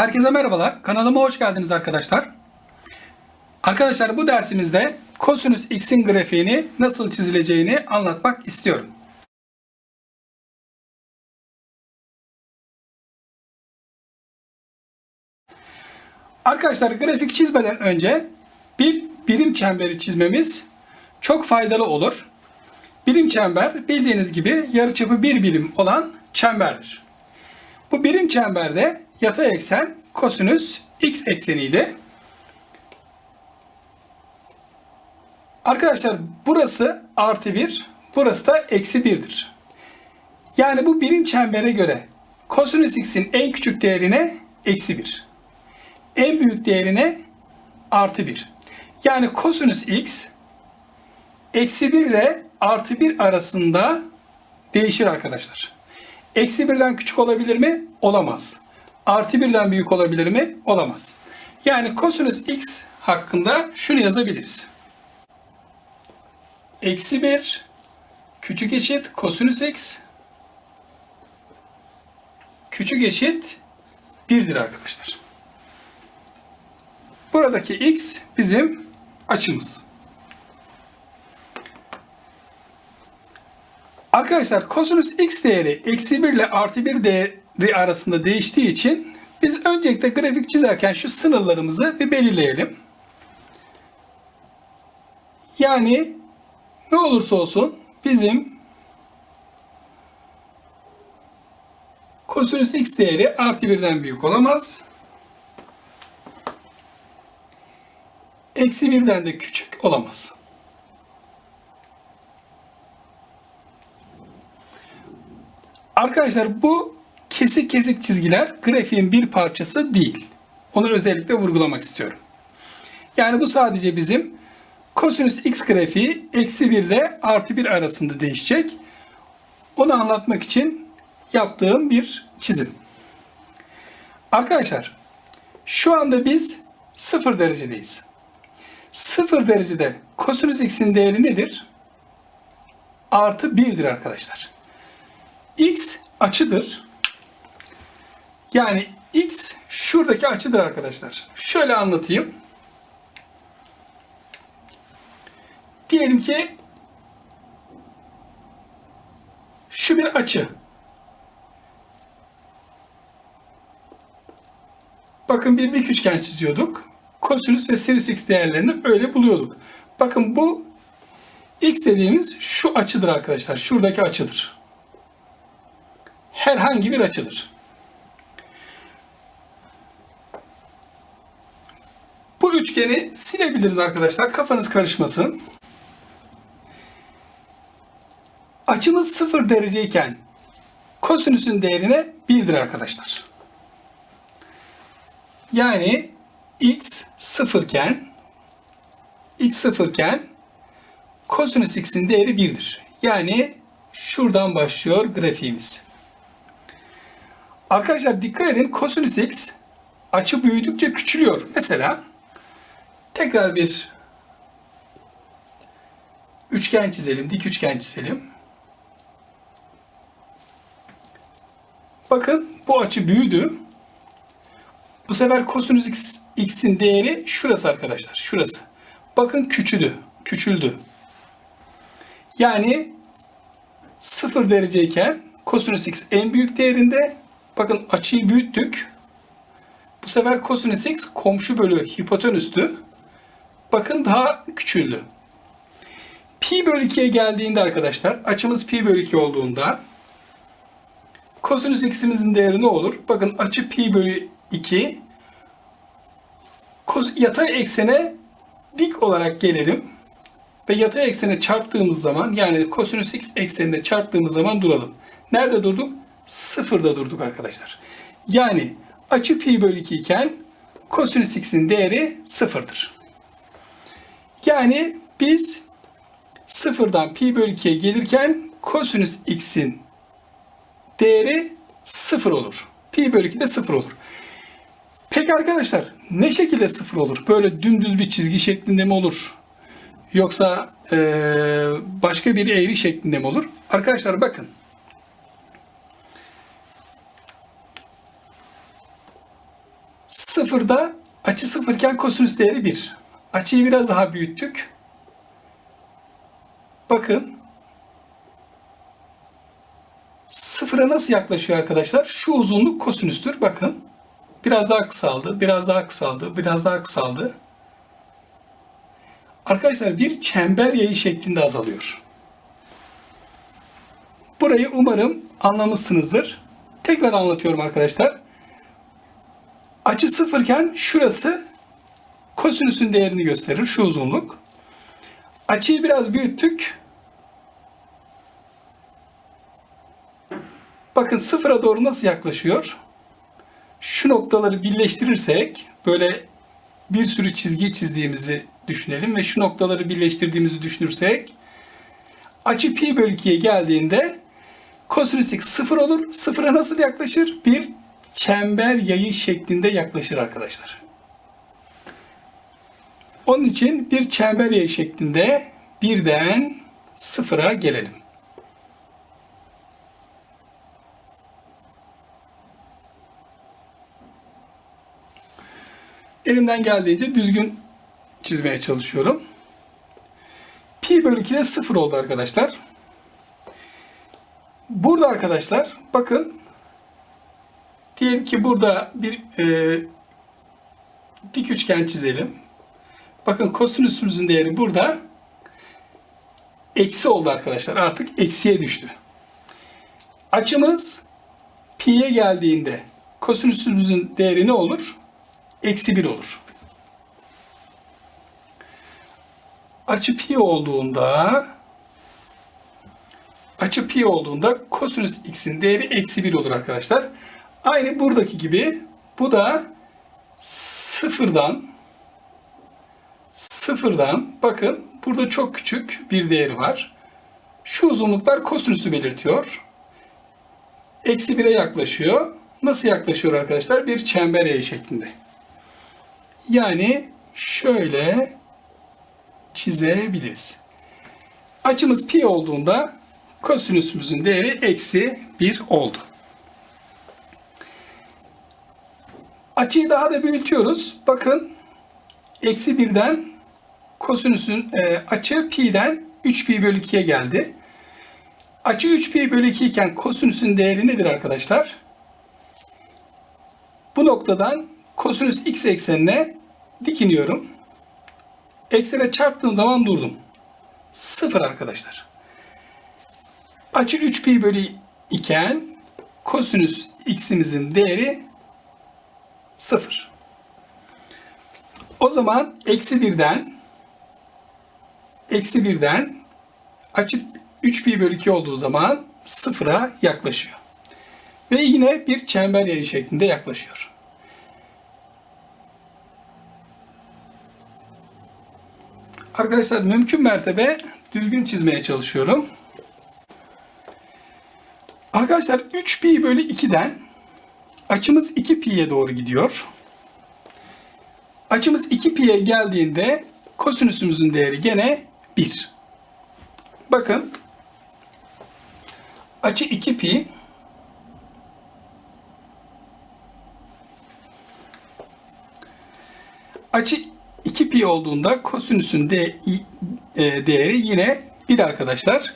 Herkese merhabalar. Kanalıma hoş geldiniz arkadaşlar. Arkadaşlar bu dersimizde kosinüs x'in grafiğini nasıl çizileceğini anlatmak istiyorum. Arkadaşlar grafik çizmeden önce bir birim çemberi çizmemiz çok faydalı olur. Birim çember bildiğiniz gibi yarıçapı bir birim olan çemberdir. Bu birim çemberde yatay eksen kosinüs x ekseniydi. Arkadaşlar burası artı 1, burası da eksi 1'dir. Yani bu birim çembere göre kosinüs x'in en küçük değerine eksi 1. En büyük değerine artı 1. Yani kosinüs x eksi 1 ile artı 1 arasında değişir arkadaşlar. Eksi 1'den küçük olabilir mi? Olamaz. Artı 1'den büyük olabilir mi? Olamaz. Yani kosinüs x hakkında şunu yazabiliriz. Eksi 1 küçük eşit kosinüs x küçük eşit 1'dir arkadaşlar. Buradaki x bizim açımız. Arkadaşlar kosinüs x değeri eksi 1 ile artı 1 değeri arasında değiştiği için biz öncelikle grafik çizerken şu sınırlarımızı bir belirleyelim. Yani ne olursa olsun bizim kosinüs x değeri artı 1'den büyük olamaz. Eksi 1'den de küçük olamaz. Arkadaşlar bu kesik kesik çizgiler grafiğin bir parçası değil. Onu özellikle vurgulamak istiyorum. Yani bu sadece bizim kosinüs x grafiği eksi 1 ile artı 1 arasında değişecek. Onu anlatmak için yaptığım bir çizim. Arkadaşlar şu anda biz 0 derecedeyiz. 0 derecede kosinüs x'in değeri nedir? Artı 1'dir arkadaşlar. X açıdır. Yani X şuradaki açıdır arkadaşlar. Şöyle anlatayım. Diyelim ki şu bir açı. Bakın bir dik üçgen çiziyorduk. Kosinüs ve sinüs x değerlerini öyle buluyorduk. Bakın bu x dediğimiz şu açıdır arkadaşlar. Şuradaki açıdır herhangi bir açıdır. Bu üçgeni silebiliriz arkadaşlar. Kafanız karışmasın. Açımız 0 dereceyken kosinüsün değerine 1'dir arkadaşlar. Yani x 0 iken x 0 iken kosinüs x'in değeri 1'dir. Yani şuradan başlıyor grafiğimiz. Arkadaşlar dikkat edin kosinüs x açı büyüdükçe küçülüyor. Mesela tekrar bir üçgen çizelim, dik üçgen çizelim. Bakın bu açı büyüdü. Bu sefer kosinüs x, x'in değeri şurası arkadaşlar. Şurası. Bakın küçüldü. Küçüldü. Yani 0 dereceyken kosinüs x en büyük değerinde Bakın açıyı büyüttük. Bu sefer kosinüs x komşu bölü hipotenüstü. Bakın daha küçüldü. Pi bölü 2'ye geldiğinde arkadaşlar açımız pi bölü 2 olduğunda kosinüs x'imizin değeri ne olur? Bakın açı pi bölü 2 yatay eksene dik olarak gelelim ve yatay eksene çarptığımız zaman yani kosinüs x ekseninde çarptığımız zaman duralım. Nerede durduk? sıfırda durduk arkadaşlar. Yani açı pi bölü 2 iken kosinüs x'in değeri sıfırdır. Yani biz sıfırdan pi bölü 2'ye gelirken kosinüs x'in değeri sıfır olur. Pi bölü 2 de sıfır olur. Peki arkadaşlar ne şekilde sıfır olur? Böyle dümdüz bir çizgi şeklinde mi olur? Yoksa ee, başka bir eğri şeklinde mi olur? Arkadaşlar bakın sıfırda açı sıfırken kosinüs değeri 1. Açıyı biraz daha büyüttük. Bakın. Sıfıra nasıl yaklaşıyor arkadaşlar? Şu uzunluk kosinüstür. Bakın. Biraz daha kısaldı, biraz daha kısaldı, biraz daha kısaldı. Arkadaşlar bir çember yayı şeklinde azalıyor. Burayı umarım anlamışsınızdır. Tekrar anlatıyorum arkadaşlar. Açı sıfırken şurası kosinüsün değerini gösterir. Şu uzunluk. Açıyı biraz büyüttük. Bakın sıfıra doğru nasıl yaklaşıyor? Şu noktaları birleştirirsek böyle bir sürü çizgi çizdiğimizi düşünelim ve şu noktaları birleştirdiğimizi düşünürsek açı pi bölü 2'ye geldiğinde kosinüs x sıfır olur. Sıfıra nasıl yaklaşır? Bir çember yayı şeklinde yaklaşır arkadaşlar. Onun için bir çember yayı şeklinde birden sıfıra gelelim. Elimden geldiğince düzgün çizmeye çalışıyorum. Pi bölü 2 de 0 oldu arkadaşlar. Burada arkadaşlar bakın diyelim ki burada bir e, dik üçgen çizelim. Bakın kosinüsümüzün değeri burada eksi oldu arkadaşlar. Artık eksiye düştü. Açımız pi'ye geldiğinde kosinüsümüzün değeri ne olur? Eksi 1 olur. Açı pi olduğunda açı pi olduğunda kosinüs x'in değeri eksi 1 olur arkadaşlar. Aynı buradaki gibi bu da sıfırdan sıfırdan bakın burada çok küçük bir değeri var. Şu uzunluklar kosinüsü belirtiyor. Eksi 1'e yaklaşıyor. Nasıl yaklaşıyor arkadaşlar? Bir çember yayı şeklinde. Yani şöyle çizebiliriz. Açımız pi olduğunda kosinüsümüzün değeri eksi 1 oldu. Açıyı daha da büyütüyoruz. Bakın eksi 1'den kosinüsün e, açı pi'den 3 pi bölü 2'ye geldi. Açı 3 pi bölü 2 iken kosinüsün değeri nedir arkadaşlar? Bu noktadan kosinüs x eksenine dikiniyorum. Eksene çarptığım zaman durdum. Sıfır arkadaşlar. Açı 3 pi bölü iken kosinüs x'imizin değeri sıfır. O zaman eksi birden eksi birden açı 3 pi bölü 2 olduğu zaman sıfıra yaklaşıyor. Ve yine bir çember yayı şeklinde yaklaşıyor. Arkadaşlar mümkün mertebe düzgün çizmeye çalışıyorum. Arkadaşlar 3 pi bölü 2'den açımız 2 pi'ye doğru gidiyor. Açımız 2 pi'ye geldiğinde kosinüsümüzün değeri gene 1. Bakın açı 2 pi açı 2 pi olduğunda kosinüsün de, e, değeri yine 1 arkadaşlar.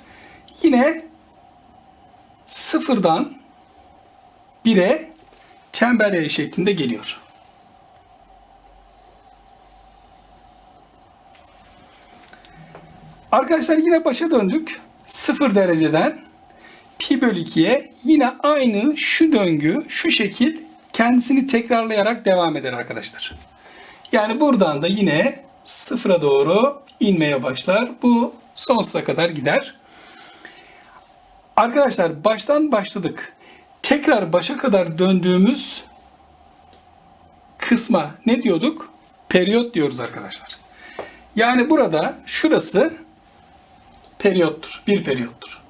Yine sıfırdan 1'e çember yayı şeklinde geliyor. Arkadaşlar yine başa döndük. 0 dereceden pi bölü 2'ye yine aynı şu döngü, şu şekil kendisini tekrarlayarak devam eder arkadaşlar. Yani buradan da yine sıfıra doğru inmeye başlar. Bu sonsuza kadar gider. Arkadaşlar baştan başladık. Tekrar başa kadar döndüğümüz kısma ne diyorduk? Periyot diyoruz arkadaşlar. Yani burada şurası periyottur. Bir periyottur.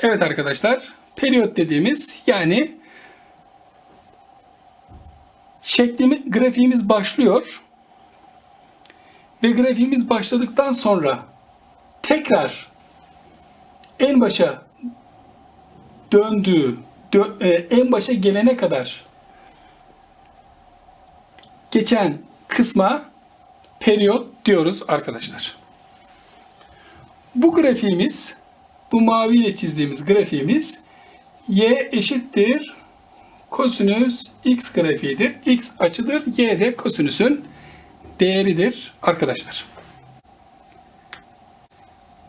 Evet arkadaşlar, periyot dediğimiz yani şeklimiz, grafiğimiz başlıyor. Ve grafiğimiz başladıktan sonra tekrar en başa döndüğü, dö- e, en başa gelene kadar geçen kısma periyot diyoruz arkadaşlar. Bu grafiğimiz, bu maviyle çizdiğimiz grafiğimiz y eşittir kosinüs x grafiğidir. x açıdır, y de kosinüsün değeridir arkadaşlar.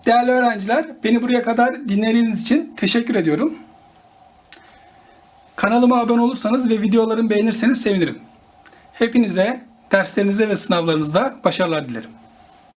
Değerli öğrenciler, beni buraya kadar dinlediğiniz için teşekkür ediyorum. Kanalıma abone olursanız ve videolarımı beğenirseniz sevinirim. Hepinize derslerinize ve sınavlarınızda başarılar dilerim.